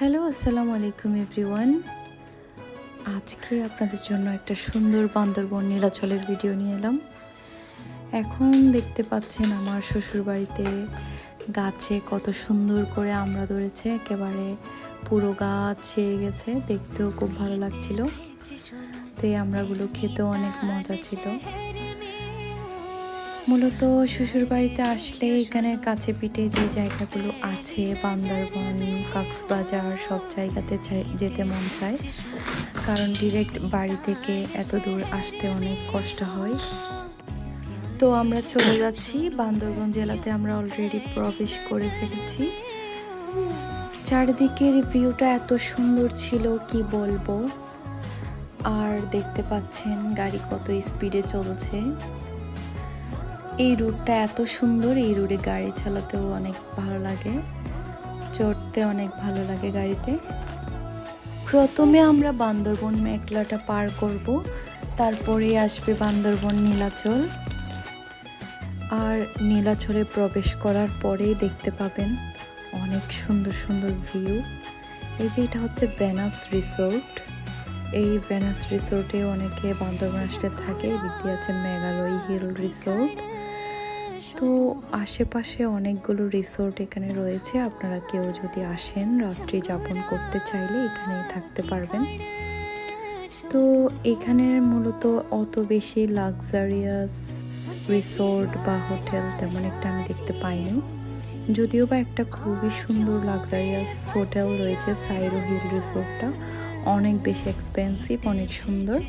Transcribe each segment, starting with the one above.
Hello আসসালামু আলাইকুম everyone আজকে আপনাদের জন্য একটা সুন্দর বান্দরবন নীলাচলের ভিডিও নিয়ে এলাম। এখন দেখতে পাচ্ছেন আমার শ্বশুর বাড়িতে গাছে কত সুন্দর করে আমরা ধরেছে একেবারে পুরো গাছ ছেয়ে গেছে দেখতেও খুব ভালো লাগছিল। তো এই আমড়াগুলো খেতেও অনেক মজা ছিল। মূলত শ্বশুর বাড়িতে আসলে এখানের কাছে পিঠে যে জায়গাগুলো আছে, বান্দরবন, কক্সবাজার, সব জায়গাতে যেতে মন চায়। কারণ ডিরেক্ট বাড়ি থেকে এত দূর আসতে অনেক কষ্ট হয়। তো আমরা চলে যাচ্ছি। বান্দরবন জেলাতে আমরা অলরেডি প্রবেশ করে ফেলেছি। চারিদিকের ভিউটা এত সুন্দর ছিল, কি বলব? আর দেখতে পাচ্ছেন গাড়ি কত স্পিডে চলছে। এই রুটটা এত সুন্দর, এই রুটে গাড়ি চালাতেও অনেক ভালো লাগে। চড়তে অনেক ভালো লাগে গাড়িতে। প্রথমে আমরা বান্দরবন মেঘলাটা পার করব তারপরে আসবে বান্দরবন নীলাচল। আর নীলাচলে প্রবেশ করার পরেই দেখতে পাবেন অনেক সুন্দর সুন্দর ভিউ। এই যে এটা হচ্ছে বেনাস রিসোর্ট। এই বেনাস রিসোর্টে অনেকে বান্দরবান আসতে থাকে দিয়ে আছে মেঘালয় হিল রিসোর্ট। তো আশেপাশে অনেকগুলো রিসোর্ট এখানে রয়েছে। আপনারা কেউ যদি আসেন, রাত্রি যাপন করতে চাইলে এখানেই থাকতে পারবেন। তো এখানের মূলত অত বেশি লাক্সারিয়াস রিসোর্ট বা হোটেল তেমন একটা আমি দেখতে পাইনি। যদিও বা একটা খুবই সুন্দর লাক্সারিয়াস হোটেল রয়েছে সাইরো হিল রিসোর্টটা অনেক বেশি এক্সপেন্সিভ অনেক সুন্দর।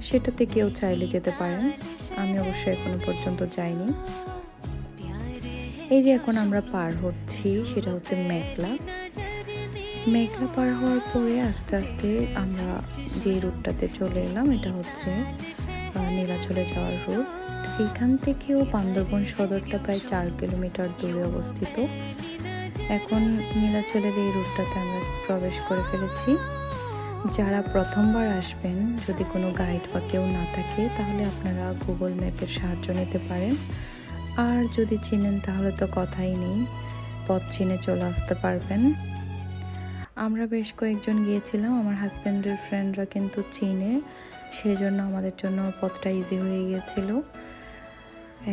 সেটাতে কেউ চাইলে যেতে পারেন। আমি অবশ্য এখনও পর্যন্ত যাইনি। এই যে এখন আমরা পার হচ্ছি, সেটা হচ্ছে মেঘলা। মেঘলা পার হওয়ার পরে আস্তে আস্তে আমরা যে রুটটাতে চলে এলাম, এটা হচ্ছে নীলাচলে যাওয়ার রুট। এখান থেকেও বান্দরবন সদরটা প্রায় চার কিলোমিটার দূরে অবস্থিত। এখন নীলাচলের এই রুটটাতে আমরা প্রবেশ করে ফেলেছি। যারা প্রথমবার আসবেন, যদি কোনো গাইড বা কেউ না থাকে, তাহলে আপনারা গুগল ম্যাপের সাহায্য নিতে পারেন। আর যদি চিনেন তাহলে তো কথাই নেই। পথ চিনে চলে আসতে পারবেন। আমরা বেশ কয়েকজন গিয়েছিলাম, আমার হাজব্যান্ডের ফ্রেন্ডরা কিন্তু চিনে। সেজন্য আমাদের জন্য পথটা ইজি হয়ে গিয়েছিল।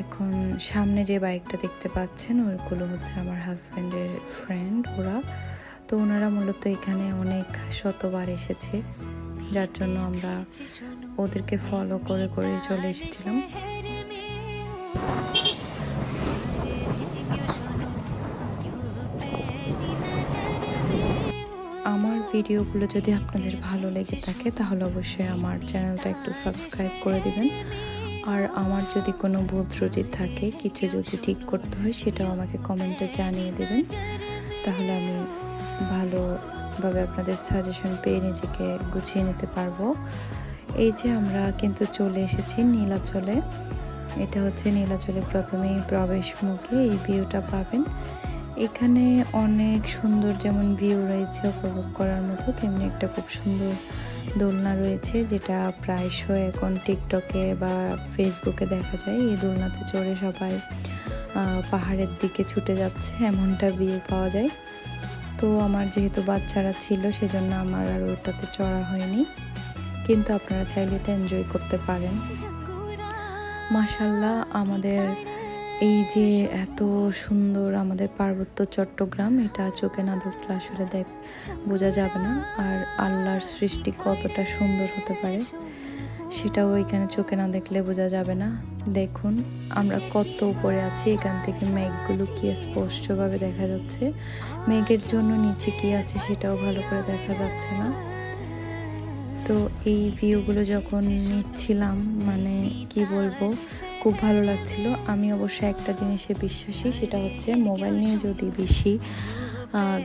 এখন সামনে যে বাইকটা দেখতে পাচ্ছেন, ওইগুলো হচ্ছে আমার হাজব্যান্ডের ফ্রেন্ড ওরা। তো ওনারা মূলত এখানে অনেক শতবার এসেছে, যার জন্য আমরা ওদেরকে ফলো করে করে চলে এসেছিলাম। ভিডিওগুলো যদি আপনাদের ভালো লেগে থাকে, তাহলে অবশ্যই আমার চ্যানেলটা একটু সাবস্ক্রাইব করে দিবেন। আর আমার যদি কোনো ভুল ত্রুটি থাকে, কিছু যদি ঠিক করতে হয়, সেটাও আমাকে কমেন্টে জানিয়ে দেবেন। তাহলে আমি ভালোভাবে আপনাদের সাজেশন পেয়ে নিজেকে গুছিয়ে নিতে পারব। এই যে আমরা কিন্তু চলে এসেছি নীলাচলে। এটা হচ্ছে নীলাচলে প্রথমেই প্রবেশ মুখে এই ভিউটা পাবেন। এখানে অনেক সুন্দর যেমন ভিউ রয়েছে উপভোগ করার মতো, তেমনি একটা খুব সুন্দর দোলনা রয়েছে যেটা প্রায়শই এখন টিকটকে বা ফেসবুকে দেখা যায়। এই দোলনাতে চড়ে সবাই পাহাড়ের দিকে ছুটে যাচ্ছে, এমনটা ভিউ পাওয়া যায়। তো আমার যেহেতু বাচ্চারা ছিল, সেজন্য আমার আর ওটাতে চড়া হয়নি। কিন্তু আপনারা চাইলে এটা এনজয় করতে পারেন। মাশাল্লাহ, আমাদের এই যে এত সুন্দর আমাদের পার্বত্য চট্টগ্রাম, এটা চোখে না দেখলে আসলে দেখ, বোঝা যাবে না। আর আল্লাহর সৃষ্টি কতটা সুন্দর হতে পারে, সেটাও এখানে চোখে না দেখলে বোঝা যাবে না। দেখুন, আমরা কত উপরে আছি, এখান থেকে মেঘগুলো কি স্পষ্টভাবে দেখা যাচ্ছে। মেঘের জন্য নিচে কি আছে সেটাও ভালো করে দেখা যাচ্ছে না। তো এই ভিউগুলো যখন নিচ্ছিলাম মানে কি বলব, খুব ভালো লাগছিল। আমি অবশ্য একটা জিনিসে বিশ্বাসী, সেটা হচ্ছে মোবাইল নিয়ে যদি বেশি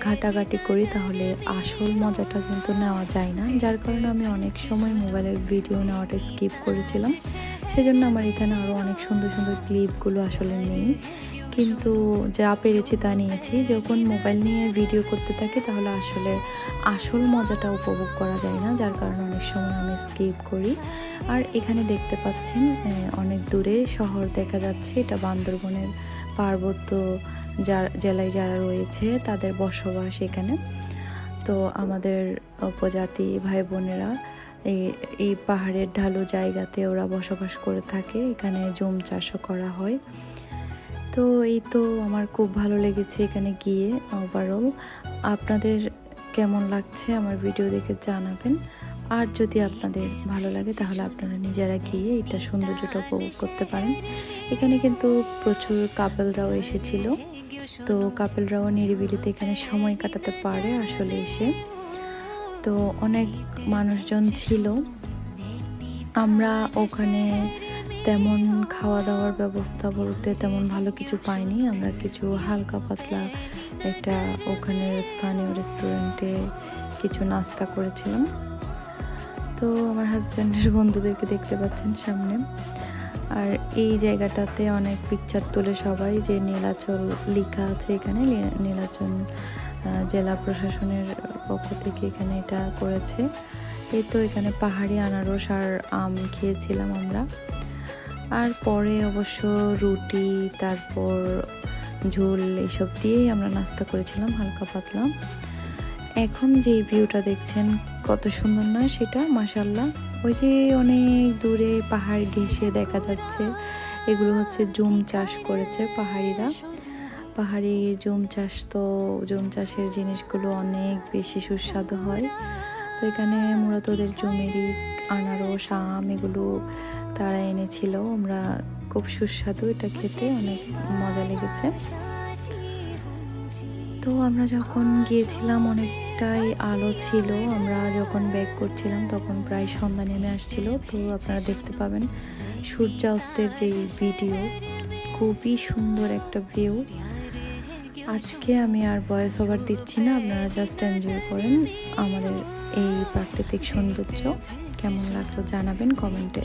ঘাটাঘাটি করি, তাহলে আসল মজাটা কিন্তু নেওয়া যায় না। যার কারণে আমি অনেক সময় মোবাইলের ভিডিও নেওয়াটা স্কিপ করেছিলাম। সেজন্য আমার এখানে আরও অনেক সুন্দর সুন্দর ক্লিপগুলো আসলে নেই। কিন্তু যা পেরেছি তা নিয়েছি। যখন মোবাইল নিয়ে ভিডিও করতে থাকি, তাহলে আসলে আসল মজাটা উপভোগ করা যায় না। যার কারণে অনেক সময় আমি স্কিপ করি। আর এখানে দেখতে পাচ্ছেন অনেক দূরে শহর দেখা যাচ্ছে। এটা বান্দরবনের পার্বত্য জেলায় যারা রয়েছে, তাদের বসবাস এখানে। তো আমাদের উপজাতি ভাই বোনেরা এই এই পাহাড়ের ঢালু জায়গাতে ওরা বসবাস করে থাকে। এখানে জুম চাষও করা হয়। তো এই তো আমার খুব ভালো লেগেছে এখানে গিয়ে ওভারঅল আপনাদের কেমন লাগছে আমার ভিডিও দেখে জানাবেন। আর যদি আপনাদের ভালো লাগে, তাহলে আপনারা নিজেরা গিয়ে এটা সৌন্দর্যটা উপভোগ করতে পারেন। এখানে কিন্তু প্রচুর কাপেলরাও এসেছিল। তো কাপেলরাও নিরিবিলিতে এখানে সময় কাটাতে পারে আসলে এসে। তো অনেক মানুষজন ছিল। আমরা ওখানে তেমন খাওয়া দাওয়ার ব্যবস্থা বলতে তেমন ভালো কিছু পাইনি। আমরা কিছু হালকা পাতলা একটা ওখানের স্থানীয় রেস্টুরেন্টে কিছু নাস্তা করেছিলাম। তো আমার হাজব্যান্ডের বন্ধুদেরকে দেখতে পাচ্ছেন সামনে। আর এই জায়গাটাতে অনেক পিকচার তোলে সবাই যে নীলাচল লেখা আছে এখানে। নীলাচল জেলা প্রশাসনের পক্ষ থেকে এখানে এটা করেছে। এই তো এখানে পাহাড়ি আনারস আর আম খেয়েছিলাম আমরা। আর পরে অবশ্য রুটি, তারপর ঝোল এইসব দিয়েই আমরা নাস্তা করেছিলাম, হালকা পাতলা। এখন যে ভিউটা দেখছেন, কত সুন্দর না সেটা মাসাল্লাহ ওই যে অনেক দূরে পাহাড় ঘেঁষে দেখা যাচ্ছে, এগুলো হচ্ছে জুম চাষ করেছে পাহাড়িরা। পাহাড়ি জুম চাষ তো, জুম চাষের জিনিসগুলো অনেক বেশি সুস্বাদু হয়। তো এখানে মূলত ওদের জমিরই আনারস, আম এগুলো তারা এনেছিল। আমরা খুব সুস্বাদু এটা খেতে, অনেক মজা লেগেছে। তো আমরা যখন গিয়েছিলাম, অনেকটাই আলো ছিল। আমরা যখন ব্যাক করছিলাম, তখন প্রায় সন্ধ্যা নেমে আসছিল। তো আপনারা দেখতে পাবেন সূর্যাস্তের যে ভিডিও খুবই সুন্দর একটা ভিউ আজকে আমি আর ভয়েস ওভার দিচ্ছি না, আপনারা জাস্ট এনজয় করেন আমাদের এই প্রাকৃতিক সৌন্দর্য কেমন লাগল জানাবেন কমেন্টে।